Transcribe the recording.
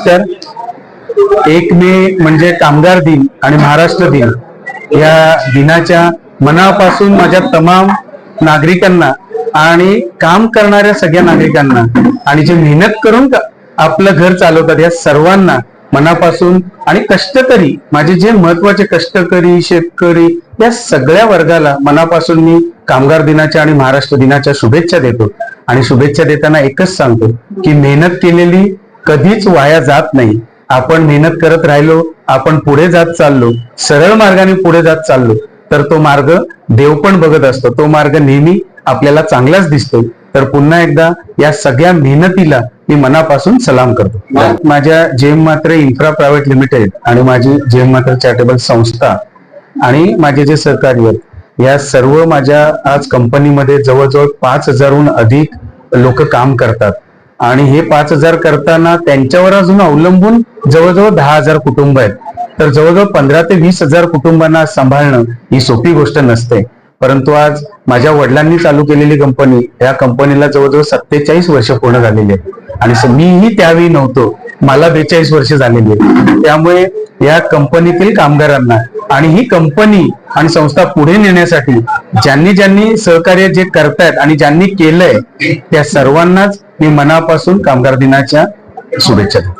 नमस्कार. एक मे म्हणजे कामगार दिन आणि महाराष्ट्र दिन. या दिनाच्या मनापासून माझ्या तमाम नागरिकांना आणि काम करणाऱ्या सगळ्या नागरिकांना आणि जे मेहनत करून आपलं घर चालवतात या सर्वांना मनापासून आणि कष्टकरी माझे जे महत्त्वाचे कष्टकरी शेतकरी या सगळ्या वर्गाला मनापासून मी कामगार दिनाच्या आणि महाराष्ट्र दिनाच्या शुभेच्छा देतो. आणि शुभेच्छा देताना एकच सांगतो की मेहनत केलेली कधीच वाया जात नाही. आपण मेहनत करत राहिलो आपण पुढे जात चाललो सरळ मार्गाने पुढे जात चाललो तर तो मार्ग देव पण बघत असतो. तो मार्ग नेहमी आपल्याला चांगलाच दिसतो. तर पुन्हा एकदा या सगळ्या मेहनतीला मी मनापासून सलाम करतो. माझ्या जेम मात्र इन्फ्रा प्रायव्हेट लिमिटेड आणि माझी जेम मात्र चॅरिटेबल संस्था आणि माझे जे सहकारी आहेत या सर्व माझ्या आज कंपनीमध्ये जवळजवळ पाच हजारहून अधिक लोक काम करतात. आणि हे पाच हजार करताना त्यांच्यावर अजून अवलंबून जवळजवळ दहा हजार कुटुंब आहेत. तर जवळजवळ पंधरा ते वीस हजार कुटुंबांना सांभाळणं ही सोपी गोष्ट नसते. परंतु आज माझ्या वडिलांनी चालू केलेली कंपनी या कंपनीला जवळजवळ सत्तेचाळीस वर्ष पूर्ण झालेली आहे आणि मीही त्यावेळी नव्हतो. मला बेचाळीस वर्ष झालेली आहे त्यामुळे या कंपनीतील कामगारांना आणि ही कंपनी आणि संस्था पुढे नेण्यासाठी ज्यांनी ज्यांनी सहकार्य जे करतायत आणि ज्यांनी केलंय त्या सर्वांनाच मी मनापासून कामगार दिनाच्या शुभेच्छा देतो.